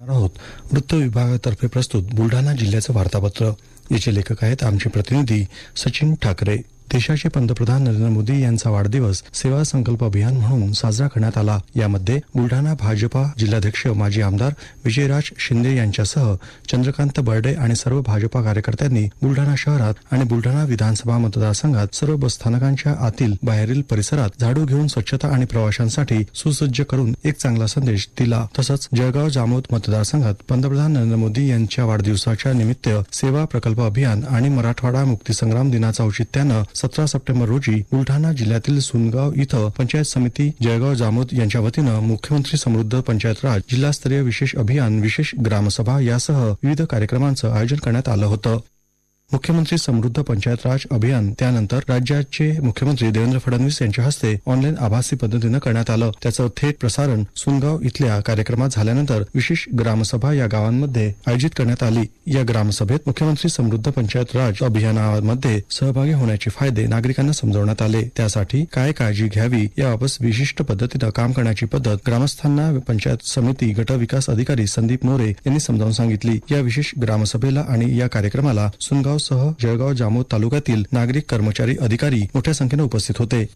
at all. आहोत वृत्त विभागातर्फे प्रस्तुत बुलढाणा जिल्ह्याचं वार्तापत्र. याचे लेखक आहेत आमचे प्रतिनिधी सचिन ठाकरे. देशाचे पंतप्रधान नरेंद्र मोदी यांचा वाढदिवस सेवा संकल्प अभियान म्हणून साजरा करण्यात आला. यामध्ये बुलढाणा भाजपा जिल्हाध्यक्ष माजी आमदार विजयराज शिंदे यांच्यासह चंद्रकांत बर्डे आणि सर्व भाजपा कार्यकर्त्यांनी बुलढाणा शहरात आणि बुलढाणा विधानसभा मतदारसंघात सर्व बसस्थानकांच्या आतील बाहेरील परिसरात झाडू घेऊन स्वच्छता आणि प्रवाशांसाठी सुसज्ज करून एक चांगला संदेश दिला. तसंच जळगाव जामोद मतदारसंघ मतदारसंघात पंतप्रधान नरेंद्र मोदी यांच्या वाढदिवसाच्या निमित्त सेवा प्रकल्प अभियान आणि मराठवाडा मुक्तीसंग्राम दिनाचं औचित्यानं सतरा सप्टेंबर रोजी बुलढाणा जिल्ह्यातील सुनगाव इथं पंचायत समिती जळगाव जामोद यांच्या वतीनं मुख्यमंत्री समृद्ध पंचायत राज जिल्हास्तरीय विशेष अभियान विशेष ग्रामसभा यासह विविध कार्यक्रमांचं आयोजन करण्यात आलं होतं. मुख्यमंत्री समृद्ध पंचायत राज अभियान त्यानंतर राज्याचे मुख्यमंत्री देवेंद्र फडणवीस यांच्या हस्ते ऑनलाईन आभासी पद्धतीनं करण्यात आलं. त्याचं थेट प्रसारण सुनगाव इथल्या कार्यक्रमात झाल्यानंतर विशेष ग्रामसभा या गावांमध्ये आयोजित करण्यात आली. या ग्रामसभेत मुख्यमंत्री समृद्ध पंचायत राज अभियानामध्ये सहभागी होण्याचे फायदे नागरिकांना समजवण्यात आले. त्यासाठी काय काळजी घ्यावी याबाबत विशिष्ट पद्धतीनं काम करण्याची पद्धत ग्रामस्थांना पंचायत समिती गट विकास अधिकारी संदीप मोरे यांनी समजावून सांगितली. या विशेष ग्रामसभेला आणि या कार्यक्रमाला सुनगाव सह जळगाव जामोद तालुक्यातील नागरिक कर्मचारी अधिकारी मोठ्या संख्येनं उपस्थित होते.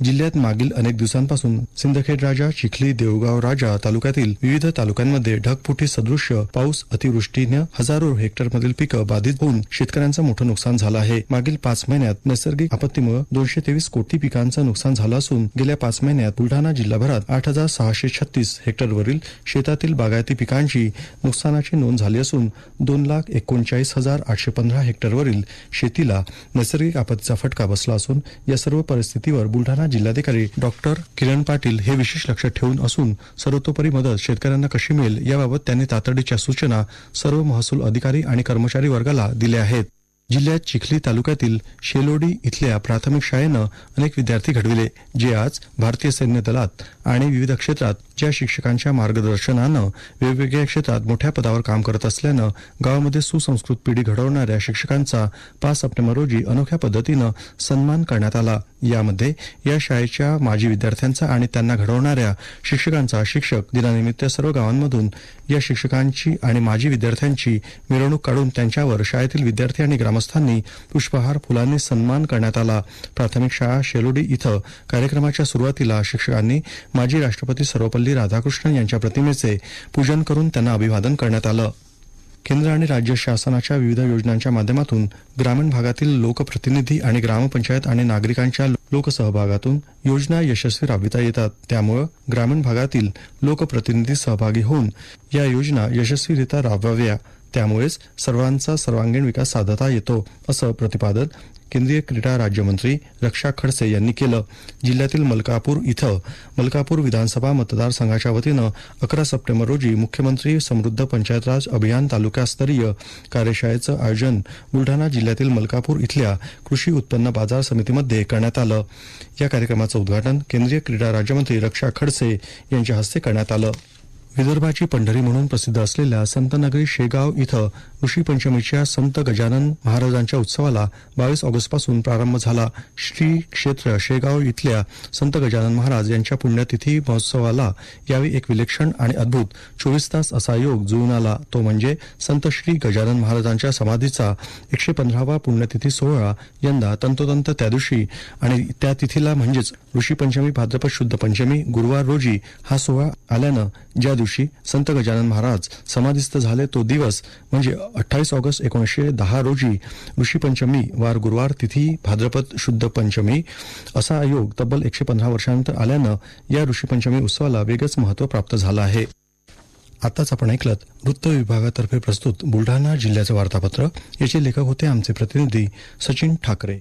जिल्ह्यात मागील अनेक दिवसांपासून सिंदखेड राजा चिखली देवगाव राजा तालुक्यातील विविध तालुक्यांमध्ये ढगफुटी सदृश्य पाऊस अतिवृष्टीनं हजारो हेक्टरमधील पिकं बाधित होऊन शेतकऱ्यांचं मोठं नुकसान झालं आहे. मागील पाच महिन्यात नैसर्गिक आपत्तीमुळे दोनशे तेवीस कोटी पिकांचं नुकसान झालं असून गेल्या पाच महिन्यात बुलढाणा जिल्हाभरात आठ हजार सहाशे छत्तीस हेक्टरवरील शेतातील बागायती पिकांची नुकसानाची नोंद झाली असून दोन लाख एकोणचाळीस हजार आठशे पंधरा हेक्टरवरील शेतीला नैसर्गिक आपत्तीचा फटका बसला असून या सर्व परिस्थितीवर बुलढाणा जिल्हाधिकारी डॉक्टर किरण पाटील हे विशेष लक्ष ठेवून असून सर्वतोपरी मदत शेतकऱ्यांना कशी मिळेल याबाबत त्यांनी तातडीच्या सूचना सर्व महसूल अधिकारी आणि कर्मचारी वर्गाला दिल्या आहेत. जिल्ह्यात चिखली तालुक्यातील शेलोडी इथल्या प्राथमिक शाळेनं अनेक विद्यार्थी घडविले जे आज भारतीय सैन्य दलात आणि विविध क्षेत्रात ज्या शिक्षकांच्या मार्गदर्शनानं वेगवेगळ्या क्षेत्रात मोठ्या पदावर काम करत असल्यानं गावामध्ये सुसंस्कृत पिढी घडवणाऱ्या शिक्षकांचा पाच सप्टेंबर रोजी अनोख्या पद्धतीनं सन्मान करण्यात आला. यामध्ये या शाळेच्या माजी विद्यार्थ्यांचा आणि त्यांना घडवणाऱ्या शिक्षकांचा शिक्षक दिनानिमित्त सर्व गावांमधून या शिक्षकांची आणि माजी विद्यार्थ्यांची मिरवणूक काढून त्यांच्यावर शाळेतील विद्यार्थी आणि ग्रामस्थांनी पुष्पहार फुलांनी सन्मान करण्यात आला. प्राथमिक शाळा शेलोडी इथं कार्यक्रमाच्या सुरुवातीला शिक्षकांनी माजी राष्ट्रपती सर्वपल्ली राधाकृष्णन यांच्या प्रतिमेचे पूजन करून त्यांना अभिवादन करण्यात आलं. केंद्र आणि राज्य शासनाच्या विविध योजनांच्या माध्यमातून ग्रामीण भागातील लोकप्रतिनिधी आणि ग्रामपंचायत आणि नागरिकांच्या लोकसहभागातून योजना यशस्वी राबविता येतात. त्यामुळं ग्रामीण भागातील लोकप्रतिनिधी सहभागी होऊन या योजना यशस्वीरित्या राबवाव्या त्यामुळेच सर्वांचा सर्वांगीण विकास साधता येतो असं प्रतिपादन केंद्रीय क्रीडा राज्यमंत्री रक्षा खडसे यांनी केलं. जिल्ह्यातील मलकापूर इथं मलकापूर विधानसभा मतदारसंघाच्या वतीनं अकरा सप्टेंबर रोजी मुख्यमंत्री समृद्ध पंचायत राज अभियान तालुकास्तरीय कार्यशाळेचं आयोजन बुलढाणा जिल्ह्यातील मलकापूर इथल्या कृषी उत्पन्न बाजार समितीमध्ये करण्यात आलं. या कार्यक्रमाचं उद्घाटन केंद्रीय क्रीडा राज्यमंत्री रक्षा खडसे यांच्या हस्ते करण्यात आलं. विदर्भाची पंढरी म्हणून प्रसिद्ध असलेल्या संतनगरी शेगाव इथं ऋषी पंचमीच्या संत गजानन महाराजांच्या उत्सवाला बावीस ऑगस्टपासून प्रारंभ झाला. श्री क्षेत्र शेगाव इथल्या संत गजानन महाराज यांच्या पुण्यतिथी महोत्सवाला यावेळी एक विलक्षण आणि अद्भुत चोवीस तास असा योग जुळून आला. तो म्हणजे संत श्री गजानन महाराजांच्या समाधीचा एकशे पंधरावा पुण्यतिथी सोहळा. यंदा तंतोतंत त्या दिवशी आणि त्या तिथीला म्हणजेच ऋषी पंचमी भाद्रपद शुद्ध पंचमी गुरुवार रोजी हा सोहळा आल्यानं ज्या दिवशी संत गजानन महाराज समाधीस्थ झाले तो दिवस म्हणजे अठ्ठावीस ऑगस्ट एकोणीसशे दहा रोजी ऋषीपंचमी वार गुरुवार तिथी भाद्रपद शुद्ध पंचमी असा योग तब्बल एकशे पंधरा वर्षानंतर आल्यानं या ऋषीपंचमी उत्सवाला वेगळंच महत्त्व प्राप्त झालं आहे. आताच आपण ऐकलत वृत्त विभागातर्फे प्रस्तुत बुलढाणा जिल्ह्याचं वार्तापत्र याचे लेखक होते आमचे प्रतिनिधी सचिन ठाकरे.